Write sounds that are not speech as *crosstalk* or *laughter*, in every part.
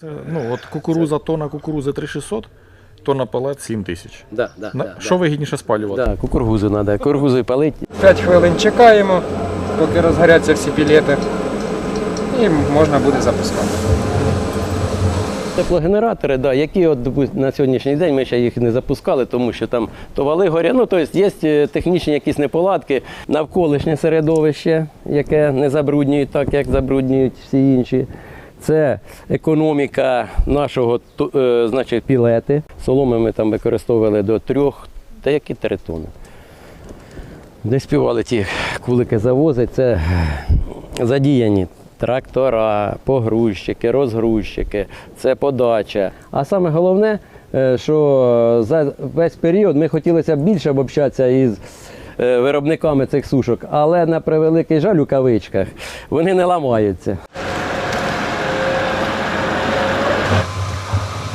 Це, ну, от кукуруза, тонна кукурузи 3600, тонна палет 7000. Да, да, На- да, що вигідніше спалювати? да. кукургузу треба, кукургузу палить. 5 хвилин чекаємо, поки розгоряться всі пілети. І можна буде запускати. Теплогенератори, да, які от допу- на сьогоднішній день ми ще їх не запускали, тому що там то вали горять. Ну, тобто є е, технічні якісь неполадки, навколишнє середовище, яке не забруднюють так, як забруднюють всі інші. Це економіка нашого е, значить, пілети. Соломи ми там використовували до трьох, та які три тони. Не співали ті кулики завозити, це задіяні трактора, погрузчики, розгрузчики, це подача. А саме головне, е, що за весь період ми хотілося більше общатися із е, виробниками цих сушок, але на превеликий жаль у кавичках вони не ламаються.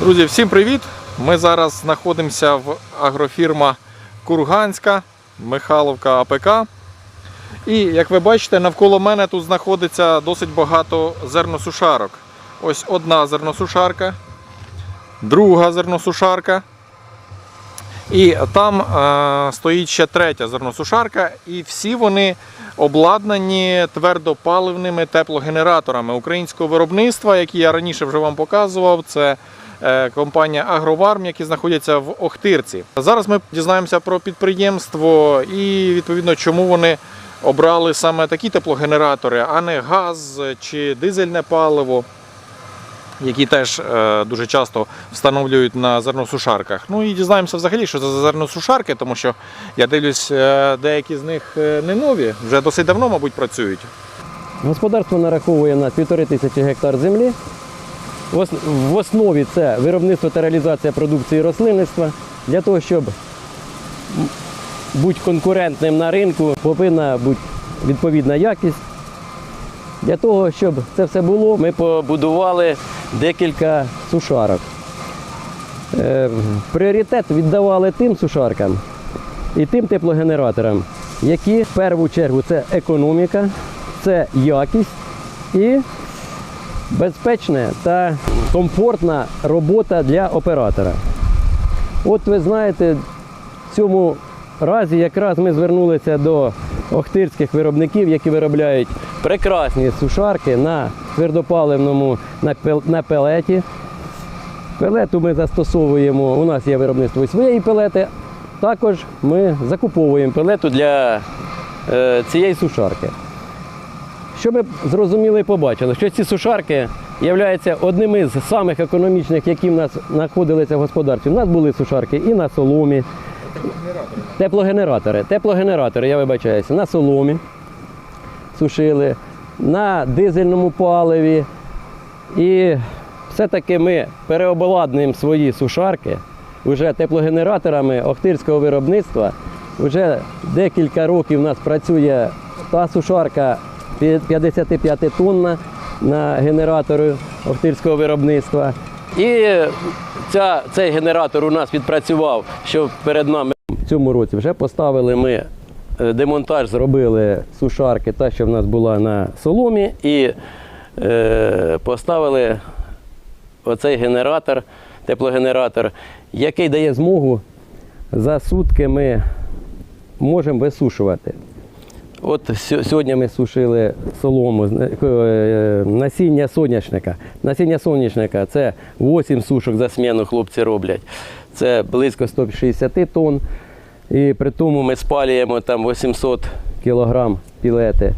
Друзі, всім привіт! Ми зараз знаходимося в агрофірма Курганська, Михайловка АПК. І як ви бачите, навколо мене тут знаходиться досить багато зерносушарок. Ось одна зерносушарка, друга зерносушарка. І там е, стоїть ще третя зерносушарка, і всі вони обладнані твердопаливними теплогенераторами українського виробництва, які я раніше вже вам показував. Це компанія Агроварм, які знаходяться в Охтирці. Зараз ми дізнаємося про підприємство і відповідно, чому вони обрали саме такі теплогенератори, а не газ чи дизельне паливо які теж е, дуже часто встановлюють на зерносушарках. Ну і дізнаємося взагалі, що це за зерносушарки, тому що я дивлюсь, е, деякі з них е, не нові, вже досить давно, мабуть, працюють. Господарство нараховує на півтори тисячі гектар землі. В основі це виробництво та реалізація продукції рослинництва. Для того, щоб бути конкурентним на ринку, повинна бути відповідна якість. Для того, щоб це все було, ми побудували декілька сушарок. Е, Пріоритет віддавали тим сушаркам і тим теплогенераторам, які в першу чергу це економіка, це якість і безпечна та комфортна робота для оператора. От ви знаєте, в цьому разі якраз ми звернулися до охтирських виробників, які виробляють прекрасні сушарки на твердопаливному на, пел- на пелеті. Пелету ми застосовуємо, у нас є виробництво своєї пелети. Також ми закуповуємо пелету для е, цієї сушарки. Що ми зрозуміли і побачили, що ці сушарки являються одними з самих економічних, які в нас знаходилися в господарстві. У нас були сушарки і на соломі. Теплогенератори. Теплогенератори, я вибачаюся, на соломі сушили, на дизельному паливі. І все-таки ми переобладнуємо свої сушарки вже теплогенераторами охтирського виробництва. Вже декілька років у нас працює та сушарка 55 тонна на генераторі охтирського виробництва. І ця, цей генератор у нас відпрацював, що перед нами в цьому році вже поставили ми е, демонтаж, зробили сушарки, та, що в нас була на соломі, і е, поставили оцей генератор, теплогенератор, який дає змогу за сутки ми можемо висушувати. От сьогодні ми сушили солому, е, насіння соняшника. Насіння соняшника це 8 сушок за сміну хлопці роблять. Це близько 160 тонн. І при тому ми спалюємо там 800 кілограм пілети.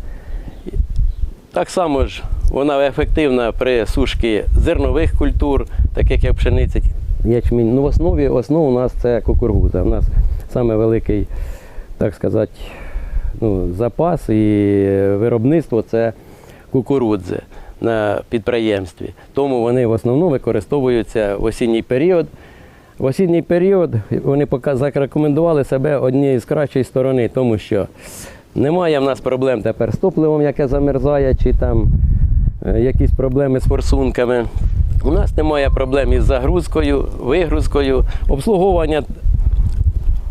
Так само ж вона ефективна при сушці зернових культур, таких як пшениця, ячмінь. Ну, в основі основа у нас це кукурудза. У нас саме великий, так сказати, ну, запас і виробництво це кукурудзи на підприємстві. Тому вони в основному використовуються в осінній період. В осінній період вони пока- зарекомендували себе однією з кращої сторони, тому що немає в нас проблем тепер з топливом, яке замерзає, чи там е, якісь проблеми з форсунками. У нас немає проблем із загрузкою, вигрузкою, обслуговування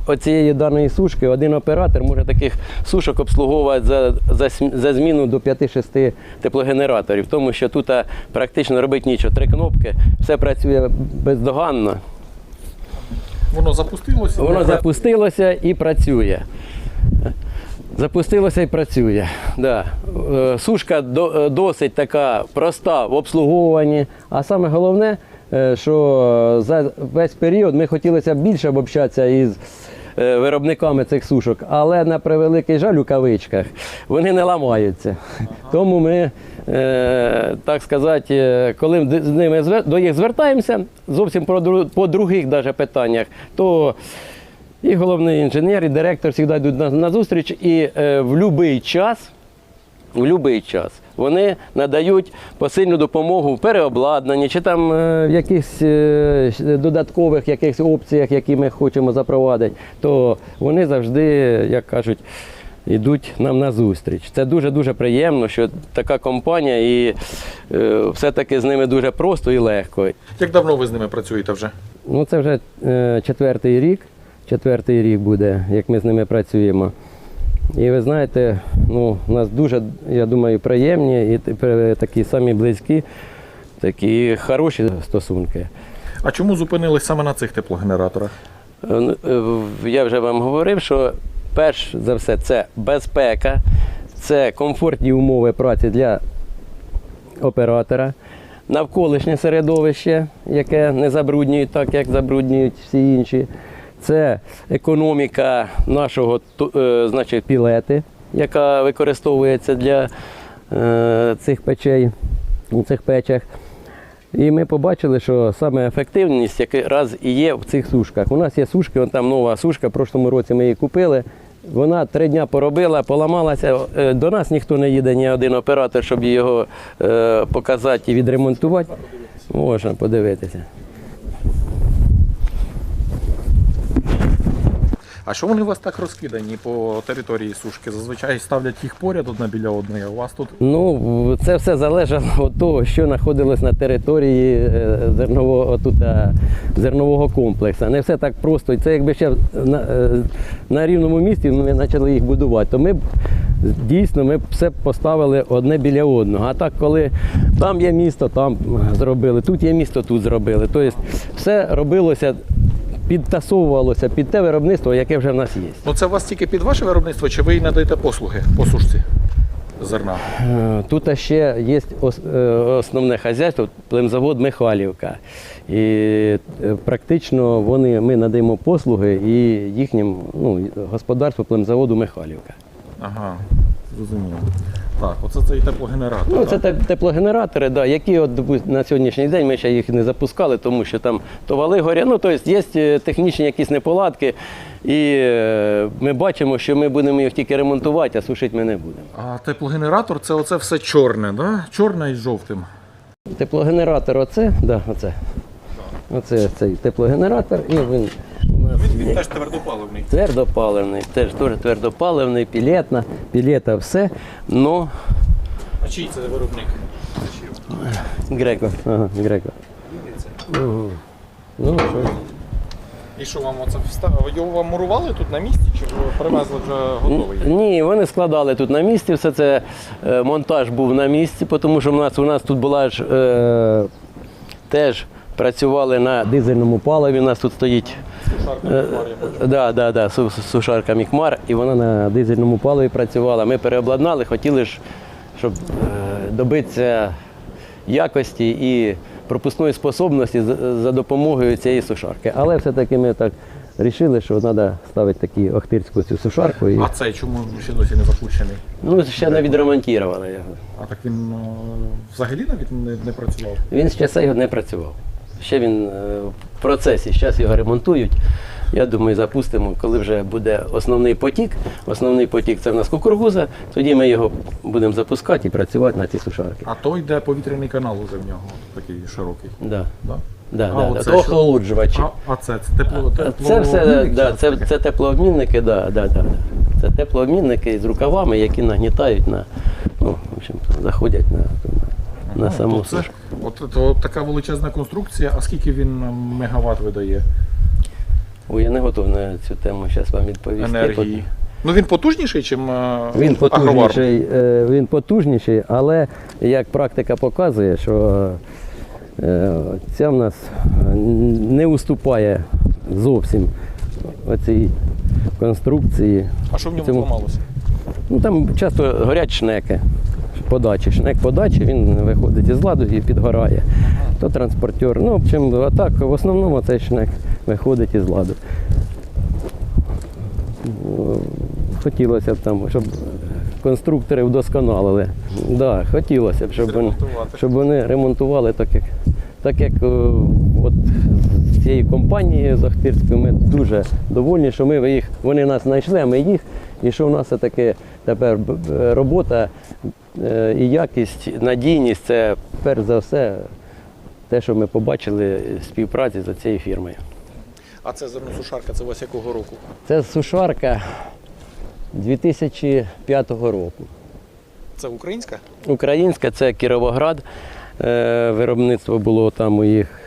оцієї даної сушки один оператор може таких сушок обслуговувати за, за, за зміну до 5-6 теплогенераторів, тому що тут практично робити нічого. Три кнопки, все працює бездоганно. Воно запустилося. Воно запустилося і працює. Запустилося і працює. Да. Е, Сушка е, досить така проста в обслуговуванні. А саме головне, е, що за весь період ми хотілося більше обобщатися із виробниками цих сушок, але на превеликий жаль у кавичках вони не ламаються. Тому ми, е, так сказати, е, коли з ними до їх звертаємося, зовсім по других даже питаннях, то і головний інженер, і директор завжди йдуть на, зустріч, і е, в будь-який час, в будь-який час вони надають посильну допомогу в переобладнанні чи там е, в якихось е, додаткових якихось опціях, які ми хочемо запровадити, то вони завжди, як кажуть, йдуть нам на зустріч. Це дуже-дуже приємно, що така компанія і е, все-таки з ними дуже просто і легко. Як давно ви з ними працюєте вже? Ну, це вже четвертий рік. Четвертий рік буде, як ми з ними працюємо. І ви знаєте, ну, у нас дуже, я думаю, приємні і такі самі близькі, такі хороші стосунки. А чому зупинились саме на цих теплогенераторах? Е, ну, е, Я вже вам говорив, що перш за все це безпека, це комфортні умови праці для оператора, навколишнє середовище, яке не забруднюють так, як забруднюють всі інші. Це економіка нашого е, значить, пілети, яка використовується для е, цих печей, у цих печах. І ми побачили, що саме ефективність якраз і є в цих сушках. У нас є сушки, вон там нова сушка, в прошлому році ми її купили. Вона три дня поробила, поламалася. Е, До нас ніхто не їде, ні один оператор, щоб його показати і відремонтувати. Можна подивитися. А що вони у вас так розкидані по території сушки? Зазвичай ставлять їх поряд одна біля одної, а у вас тут Ну, це все залежало від того, що знаходилось на території е, зернового, отут, е, зернового комплексу. Не все так просто. Це якби ще на, е, на рівному місці ми почали їх будувати, то ми б дійсно ми все поставили одне біля одного. А так, коли там є місто, там зробили, тут є місто, тут зробили. Тобто все робилося, підтасовувалося під те виробництво, яке вже в нас є. ну це у вас тільки під ваше виробництво, чи ви надаєте послуги по сушці зерна? Е, Тут ще є е, основне хазяйство, племзавод Михайлівка. І е, практично вони, ми надаємо послуги і їхнім ну, господарству племзаводу Михайлівка. Ага, зрозуміло. Так, оце цей теплогенератор. Ну, це так? теплогенератори, да, які от, на сьогоднішній день ми ще їх не запускали, тому що там то вали горять. Ну, тобто є е, технічні якісь неполадки, і е, ми бачимо, що ми будемо їх тільки ремонтувати, а сушити ми не будемо. А теплогенератор це оце все чорне, да? Чорне із жовтим. Теплогенератор оце, да, оце. Оце цей теплогенератор, і він у нас є. теж твердопаливний. Твердопаливний, теж дуже твердопаливний, пілетна, пілета все. Ну, А чий це виробник? греко. Ага, греко. Угу. Ну, що? І що вам оце вставили? Його вам мурували тут на місці, чи ви привезли вже готовий? Ні, вони складали тут на місці, все це е, монтаж був на місці, тому що у нас, у нас тут була ж е, теж працювали на дизельному паливі. У нас тут стоїть. Да, да, да, су- су- сушарка Мікмар, і вона на дизельному паливі працювала. Ми переобладнали, хотіли ж, щоб е, добитися якості і пропускної способності за, допомогою цієї сушарки. Але все-таки ми так вирішили, що треба ставити таку охтирську цю сушарку. І, А цей чому ще досі не запущений? ну, ще не відремонтували його. А так він е, взагалі навіть не, не працював. Він ще цей не працював. Ще він е, процесі, зараз його ремонтують. Я думаю, запустимо, коли вже буде основний потік. Основний потік це в нас кукургуза, тоді ми його будемо запускати і працювати на ці сушарки. А то йде повітряний канал уже в нього, такий широкий. Да. Да? Да, А да, да. То охолоджувачі. А, а це, це тепло, тепло Це все да, це, це теплообмінники, да, да, да, да. Це теплообмінники з рукавами, які нагнітають на, ну, в общем, заходять на, на, на Ну, саму сушку. От, то, така величезна конструкція, а скільки він мегаватт видає? Ой, я не готовий на цю тему зараз вам відповісти. енергії. Ну він потужніший, ніж Він потужніший, е, він потужніший, але як практика показує, що е, ця в нас е, не уступає зовсім оцій конструкції. А що в ньому Цьому- зламалося? Ну там часто горять шнеки. Подачі. Шнек подачі, він виходить із ладу і підгорає. То транспортер. Ну, в общем, а так, в основному цей шнек виходить із ладу. Хотілося б там, щоб конструктори вдосконалили. Да, хотілося б, щоб вони, щоб вони ремонтували так, як, так як е, от з цією компанією з Охтирською ми дуже довольні, що ми їх, вони нас знайшли, а ми їх. І що в нас все-таки тепер робота і якість, надійність це перш за все те, що ми побачили в співпраці з цією фірмою. А це зерносушарка, це у вас якого року? Це сушарка 2005 року. Це українська? Українська це Кіровоград. Е, Виробництво було там у їх.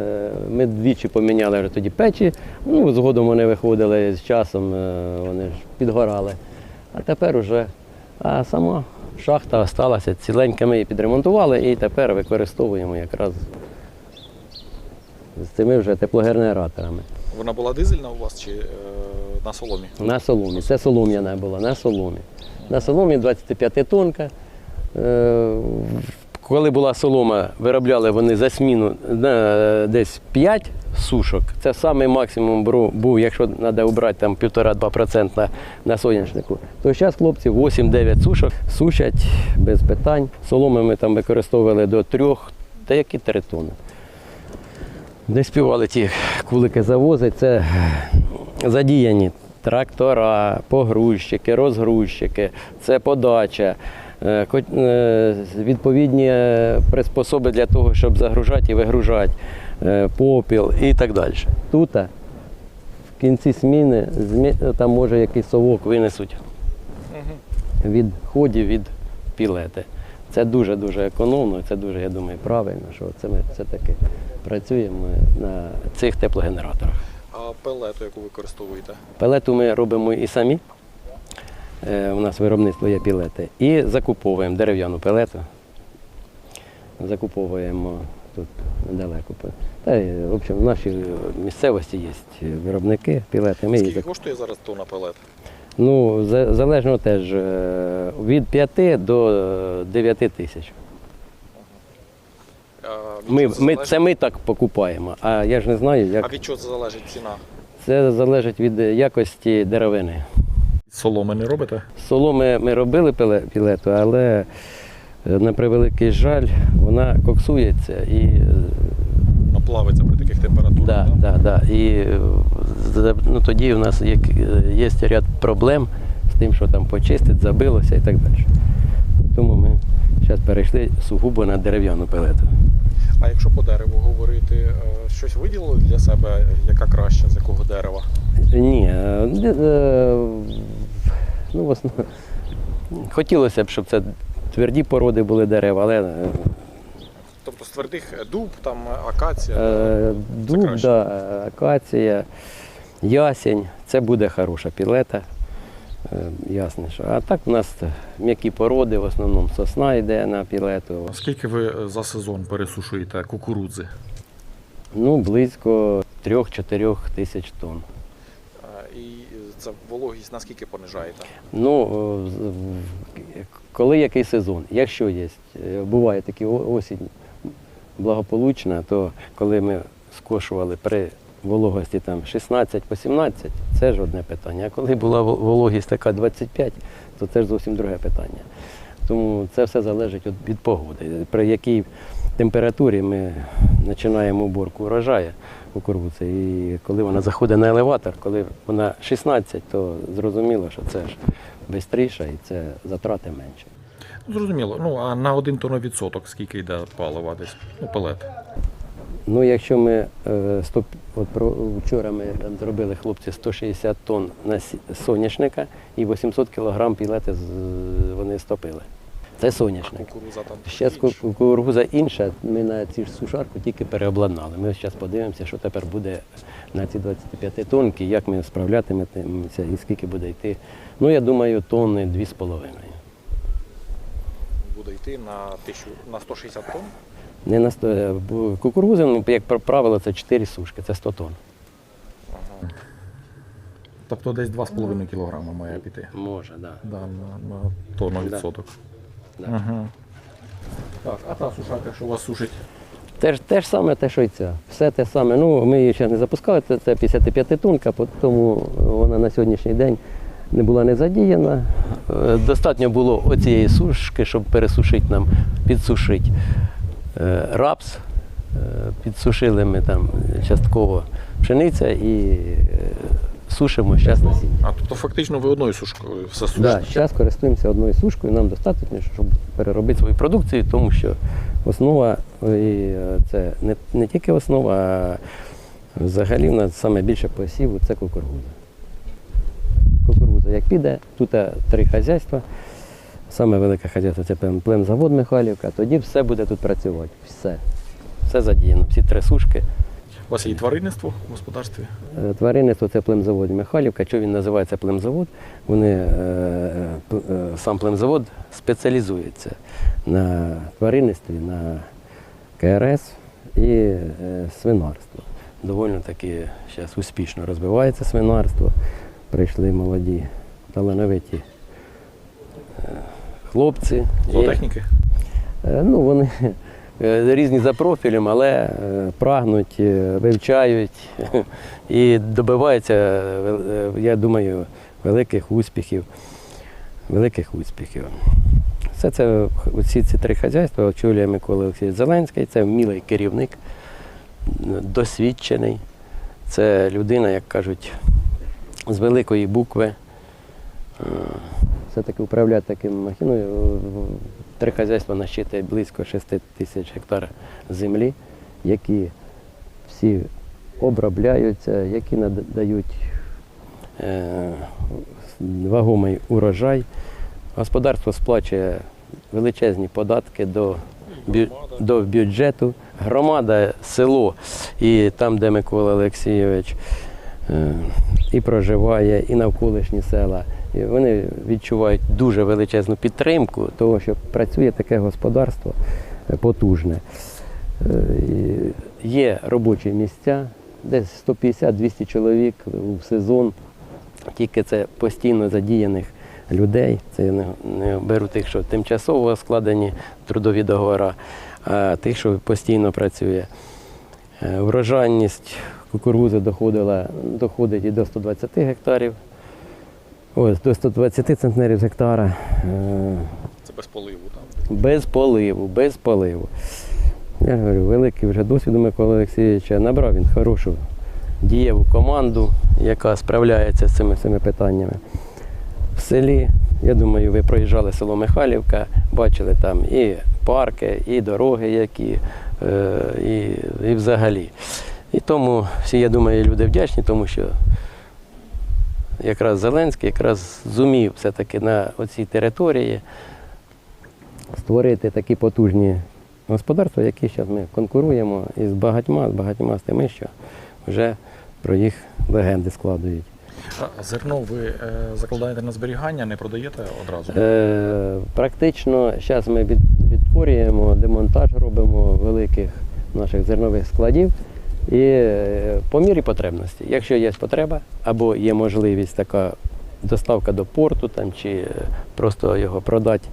е, Ми двічі поміняли вже тоді печі. Ну, згодом вони виходили з часом, е, вони ж підгорали. А тепер уже а сама шахта залишилася ціленька, ми її підремонтували і тепер використовуємо якраз з цими вже теплогенераторами. Вона була дизельна у вас чи е, на соломі? На соломі. Це солом'яна була, на соломі. На соломі 25 тонка. Е, Коли була солома, виробляли вони за сміну десь 5 сушок. Це самий максимум був, якщо треба обрати там 1,5-2% на, соняшнику. То зараз хлопці 8-9 сушок сушать без питань. Соломи ми там використовували до 3, та які 3 тонни. Не співали ті кулики завозить. Це задіяні трактора, погрузчики, розгрузчики, це подача, е, е, відповідні е, приспособи для того, щоб загружати і вигружати, попіл і так далі. Тут в кінці зміни там може якийсь совок винесуть від ходів від пілети. Це дуже-дуже економно, це дуже, я думаю, правильно, що це ми все-таки працюємо на цих теплогенераторах. А пелету, яку використовуєте? Пелету ми робимо і самі. Е, У нас виробництво є пілети. І закуповуємо дерев'яну пелету. Закуповуємо тут недалеко. Та, й, в общем, в нашій місцевості є виробники пілети. Ми Скільки закуп- коштує зараз тонна пелет? Ну, залежно теж е, від 5 до е, 9 тисяч. Ми, це ми, це ми так покупаємо, а я ж не знаю, як. А від чого це залежить ціна? це залежить від якості деревини. Соломи не робите? Соломи ми робили пілету, але е, на превеликий жаль, вона коксується і е, плавиться при таких температурах. да, да, да, і е, ну, тоді у нас є, є ряд проблем з тим, що там почистить, забилося і так далі. Тому ми зараз перейшли сугубо на дерев'яну пелету. А якщо по дереву говорити, е, щось виділили для себе, яка краща, з якого дерева? Ні, е, е, ну, в основному, хотілося б, щоб це тверді породи були дерева, але е, Тобто з твердих е, дуб, там е, акація. Е, Дуб, да, акація, ясень це буде хороша пілета. Е, Ясно, що. А так у нас м'які породи, в основному сосна йде на пілету. Скільки ви за сезон пересушуєте кукурудзи? Ну, близько 3-4 тисяч тонн. І це вологість наскільки понижаєте? Ну, коли який сезон? Якщо є, е, буває такі осінь благополучна, то коли ми скошували при вологості там 16 по 17, це ж одне питання. А коли була вологість така 25, то це ж зовсім друге питання. Тому це все залежить від, погоди. При якій температурі ми починаємо уборку урожаю кукурудзи. І коли вона заходить на елеватор, коли вона 16, то зрозуміло, що це ж швидше і це затрати менше. Зрозуміло. Ну а на один тонновідсоток скільки йде палива десь? Ну, палет? Ну, якщо ми е, 100, от про, вчора ми зробили хлопці 160 тонн на соняшника і 800 кілограм пілети з- вони стопили. Це соняшник. Кукуруза там. Ще кукуруза інша, ми на цю ж сушарку тільки переобладнали. Ми зараз подивимося, що тепер буде на ці 25 тонки, як ми справлятиметься і скільки буде йти. Ну, я думаю, тонни 2,5. Буде йти на, тисячу, на 160 тонн. Не на 100, бо кукурудза, ну, як правило, це 4 сушки, це 100 тонн. Тобто десь 2,5 кг має піти. Може, так. Да. Да, на, на тонну Да. відсоток. Да. Ага. Так, а та сушарка, що у вас сушить? Те ж, те ж саме, те, що й ця. Все те саме. Ну, ми її ще не запускали, це, це 55 тонка, тому вона на сьогоднішній день не була не задіяна. Е, Достатньо було оцієї сушки, щоб пересушити нам, підсушити е, рапс. Е, Підсушили ми там частково пшениця і сушимо зараз насіння. А тобто фактично ви одною сушкою все сушите? Да, зараз користуємося одною сушкою, нам достатньо, щоб переробити свою продукцію, тому що основа е, це не, не тільки основа, а взагалі в нас саме більше посіву це кукурудза. Кукурудза як піде, тут е, три хазяйства. Саме велике хазяйство це племзавод Михайлівка, тоді все буде тут працювати. Все. Все задіяно, всі три сушки. У вас є тваринництво в господарстві? Е, Тваринництво це племзавод Михайлівка. Що він називається племзавод? Вони, е, е, сам племзавод спеціалізується на тваринництві, на КРС і свинарство. Доволі таки зараз успішно розвивається свинарство. Прийшли молоді, талановиті хлопці. Зоотехніки? Ну, вони різні за профілем, але е, прагнуть, е, вивчають *laughs* і добиваються, е, е, я думаю, великих успіхів. Великих успіхів. Все це усі ці три хазяйства очолює Микола Олексійович Зеленський, це вмілий керівник, досвідчений. Це людина, як кажуть, з великої букви. Е, Все-таки управляти таким махіною. Три хазяйства насчитує близько 6 тисяч гектар землі, які всі обробляються, які надають е, вагомий урожай. Господарство сплачує величезні податки до, до бюджету. Громада, село і там, де Микола Олексійович е, і проживає, і навколишні села. І вони відчувають дуже величезну підтримку, того, що працює таке господарство потужне. Е, Є робочі місця, десь 150-200 чоловік в сезон. Тільки це постійно задіяних людей. Це я не, не беру тих, що тимчасово складені трудові договори, а тих, що постійно працює. Е, Врожайність кукурудзи доходила, доходить і до 120 гектарів. Ось до 120 центнерів з гектара. Е, Це без поливу там. без поливу, без поливу. Я ж говорю, великий вже досвід у Миколи Олексійовича. Набрав він хорошу дієву команду, яка справляється з цими всіми питаннями. В селі, я думаю, ви проїжджали село Михайлівка, бачили там і парки, і дороги, які, е, і, і взагалі. І тому всі, я думаю, люди вдячні, тому що якраз Зеленський якраз зумів все-таки на оцій території створити такі потужні господарства, які зараз ми конкуруємо із багатьма, з багатьма з тими, що вже про їх легенди складують. А зерно ви е, закладаєте на зберігання, не продаєте одразу? Е, практично зараз ми відтворюємо, демонтаж робимо великих наших зернових складів. І е, по мірі потребності. Якщо є потреба або є можливість така доставка до порту там, чи е, просто його продати,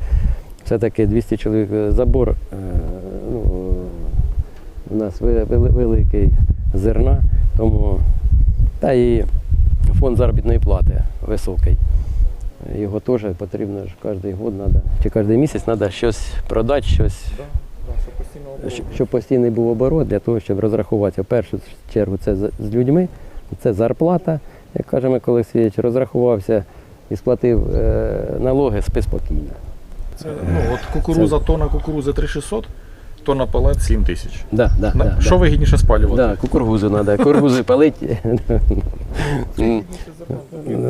все-таки 200 чоловік е, забор. Ну, у нас великий зерна, тому та і фонд заробітної плати високий. Його теж потрібно кожен год надо, чи кожен місяць треба щось продати, щось щоб- постійний був оборот для того, щоб розрахуватися. В першу чергу це з з людьми, це зарплата. Як каже Микола Олексійович, розрахувався і сплатив е, налоги, спи спокійно. Це, ну, от кукуруза, тона кукурузи 3600, тонна палет 7 тисяч. Да, да, На- да, Що да. вигідніше спалювати? Да, кукурузу треба, кукурузу палити.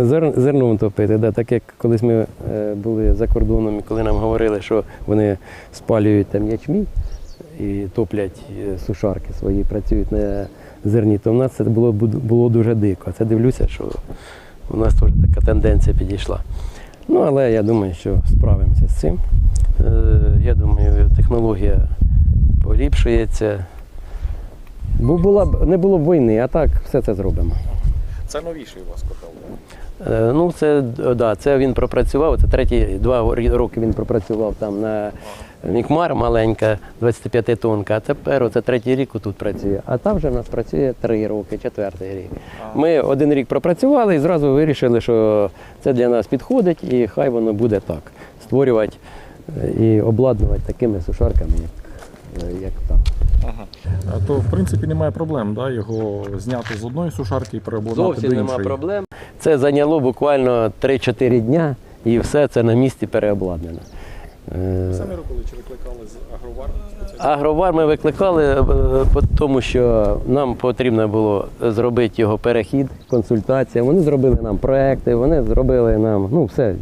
Зер, зерном топити. Да, так як колись ми е, були за кордоном, і коли нам говорили, що вони спалюють там ячмінь і топлять е, сушарки свої, працюють на зерні, то в нас це було, буд- було дуже дико. Це дивлюся, що у нас теж така тенденція підійшла. Ну, але я думаю, що справимося з цим. Е, Я думаю, технологія поліпшується. Бо була б не було б війни, а так все це зробимо. Це новіший у вас котел. Е, Ну, це, да, це він пропрацював. Це треті два роки він пропрацював там на Мікмар маленька, 25 тонка, а тепер це третій рік тут працює. А там вже в нас працює три роки, четвертий рік. Ми один рік пропрацювали і зразу вирішили, що це для нас підходить і хай воно буде так. Створювати е, і обладнувати такими сушарками, як, е, як та. А то в принципі немає проблем, да? його зняти з одної сушарки і переобладнати Зовсім до іншої. проблем. Це зайняло буквально 3-4 дня і все це на місці переобладнано. Е, Самі робили чи викликали з агровар? Агровар ми викликали, е, тому що нам потрібно було зробити його перехід, консультація. Вони зробили нам проекти, вони зробили нам ну, все,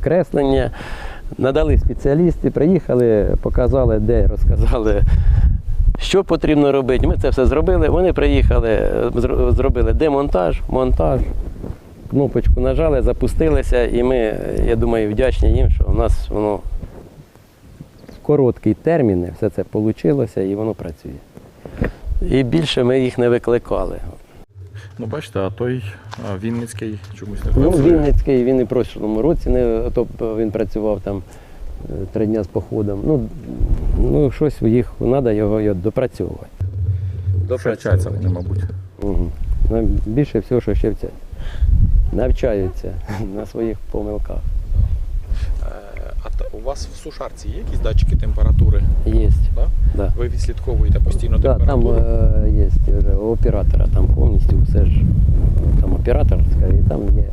креслення, надали спеціалісти, приїхали, показали, де розказали. Що потрібно робити? Ми це все зробили. Вони приїхали, зробили демонтаж, монтаж, кнопочку нажали, запустилися, і ми, я думаю, вдячні їм, що у нас воно в короткий термін все це вийшло і воно працює. І більше ми їх не викликали. Ну бачите, а той а, Вінницький чомусь не Ну, працює. Вінницький він і в прошлому році не тобто він працював там е, три дні з походом. Ну, ну щось їх треба його, його допрацьовувати. Вчаться вони, мабуть. Угу. Більше всього, що ще вчать. Навчаються *laughs* на своїх помилках. У вас в сушарці є якісь датчики температури? Є. Да? Да. Ви відслідковуєте постійно Да, там температуру? е, є вже у оператора, там повністю все ж там операторська, і там є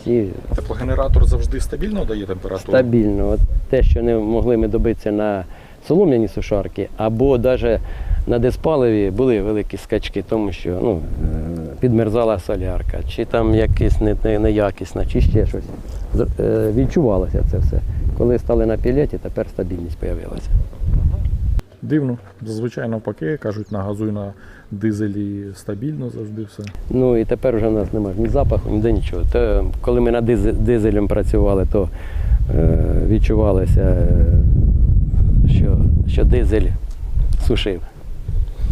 всі Теплогенератор завжди стабільно дає температуру? стабільно. От те, що не могли ми добитися на солом'яні сушарки, або навіть на диспаливі були великі скачки, тому що ну, е, підмерзала солярка, чи там якась не, не, неякісна, чи ще щось. Е, Відчувалося це все. Коли стали на пілеті, тепер стабільність з'явилася. Дивно. Зазвичай навпаки, кажуть, на газу і на дизелі стабільно завжди все. Ну і тепер вже в нас немає ні запаху, ніде нічого. То, коли ми над дизе- дизелем працювали, то е, відчувалося, е, що, що дизель сушив.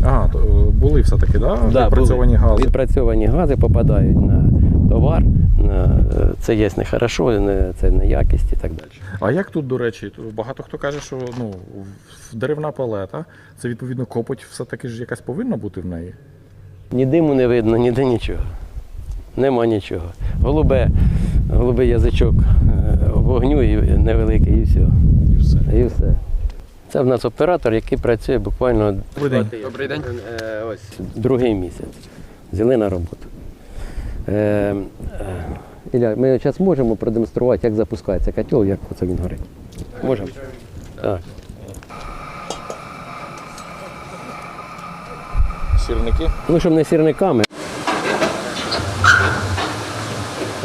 Ага, то, е, були все-таки, да? відпрацьовані були. гази. Відпрацьовані гази попадають на товар. Е, це є не, це не якість і так далі. А як тут, до речі, багато хто каже, що ну, деревна палета, це відповідно копоть все-таки ж якась повинна бути в неї. Ні диму не видно, ніде нічого. Нема нічого. Голубе, голубий язичок е, вогню і невеликий, і все. І все. І все. Це в нас оператор, який працює буквально Добрий день. Добрий день. Е, ось другий місяць. Взяли на роботу. Е, е, Ілля, ми зараз можемо продемонструвати, як запускається котел, як оце він горить. Можемо? Так. Сірники. Ну, щоб не сірниками.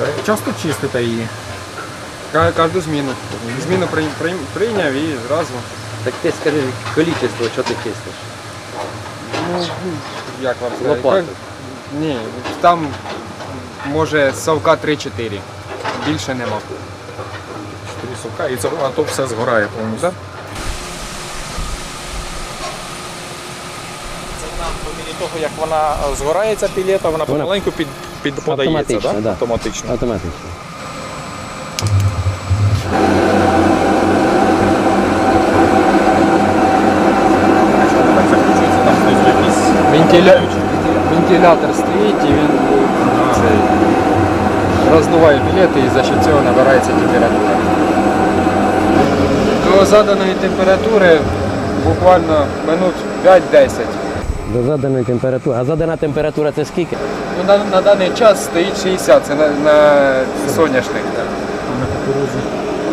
Е, Часто чистите її. Кожну зміну. Зміну прий- прий- прийняв і зразу. Так ти скажи кількість, що ти чистиш. Ну, як вам сказати? Лопатою. Ні, там може совка 3-4. Більше нема. Чотири совка, і це, а то все згорає повністю. Це вона по мірі того, як вона згорається пілета, вона Вона- помаленьку під, підпадається, Автоматично, да? да. Автоматично. Автоматично. Так закручується там знизу якісь Вентиля... Вентилятор стоїть і він роздуває білети і за счет цього набирається температура. До заданої температури буквально минут 5-10. До заданої температури. А задана температура це скільки? Ну, на, на даний час стоїть 60, це на, на соняшник. на кукурузі.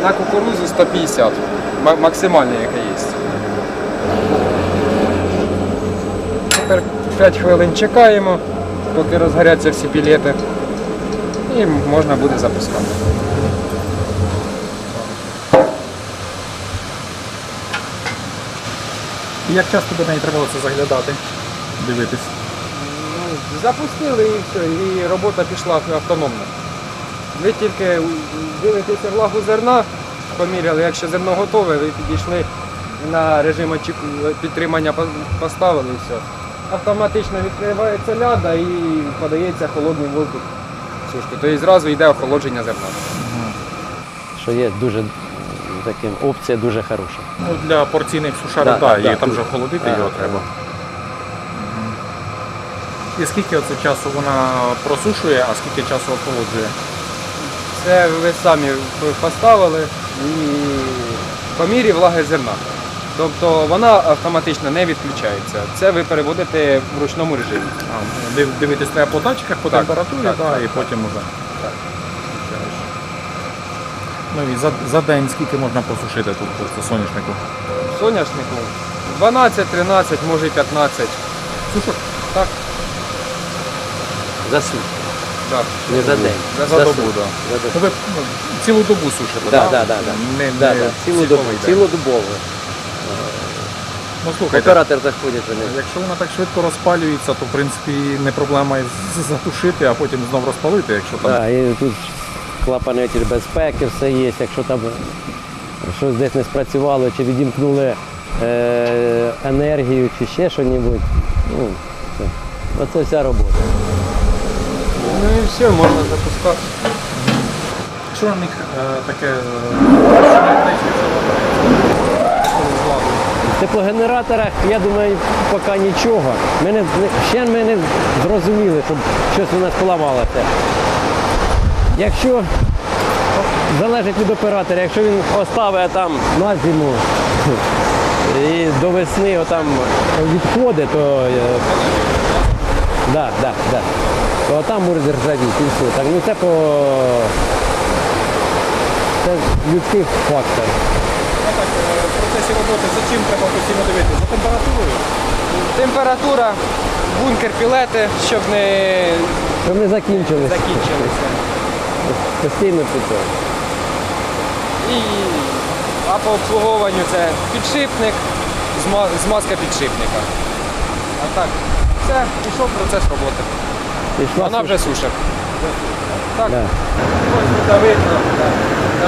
На кукурузу 150, ма- максимальне яке є. Тепер 5 хвилин чекаємо, поки розгоряться всі білети. І можна буде запускати. І як часто до неї треба це заглядати, дивитись? Ну, запустили і все, і робота пішла автономно. Ви тільки дивитеся влагу зерна, поміряли, якщо зерно готове, ви підійшли на режим підтримання поставили і все. Автоматично відкривається ляда і подається холодний воздух сушку. Тобто зразу йде охолодження зерна. Що є дуже таким, опція дуже хороша. Ну, для порційних сушарів, Да, так, да, да, її там тут. вже охолодити Да, його треба. І скільки оце часу вона просушує, а скільки часу охолоджує? Це ви самі поставили і по мірі влаги зерна. Тобто вона автоматично не відключається. Це ви переводите в ручному режимі. А, див- дивитись треба по датчиках, по Так, температурі, так, да, так, і так. потім уже. Так. Ну і за, за день скільки можна посушити тут по соняшнику? Соняшнику 12, 13, може і 15. Сушок? Так, За сутки, так. не за день. За За добу, сутки. да. За добу. Ну, ви ну, цілу добу сушите, Да, так? да, да, да. Не, Да, не да, цілодобово. цілковий день. Цілодобово. Ну слухайте, Оператор заходить вони. якщо вона так швидко розпалюється, то в принципі не проблема і з- затушити, а потім знов розпалити, якщо там. Да, і тут клапани ті безпеки, все є. Якщо там щось десь не спрацювало, чи відімкнули е, енергію, чи ще щось. Ну. Оце вся робота. Ну і все, можна запускати. Що на них е, таке е, теплогенераторах, я думаю, поки нічого. Ми не, ще ми не зрозуміли, щоб щось у нас поламалося. Якщо залежить від оператора, якщо він оставить там на зиму і до весни отам відходи, то е, да, да, да. то там може державіти і все. Так, ну це по це людський фактор. В процесі роботи за чим треба постійно дивитися? За температурою? Температура, бункер пілети, щоб не Щоб не закінчилися. закінчилися. Постійно під це. І а по обслуговуванню це підшипник, зма- змазка підшипника. А так, все, пішов процес роботи. Пішла Вона вже сушить. Так, Да. ось тут видно. так.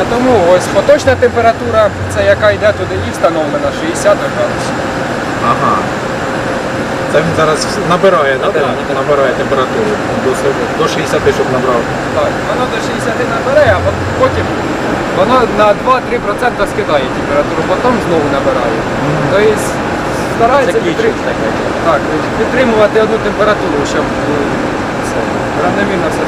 А Тому ось поточна температура, це яка йде туди і встановлена 60 градусів. Ага. Це він зараз набирає, да, Набирає, набирає температуру до, до 60, щоб набрав. Так, воно до 60 набере, а пот- потім воно на 2-3% скидає температуру, потім знову набирає. Тобто старається підтри- так, підтримувати одну температуру, щоб е, це, все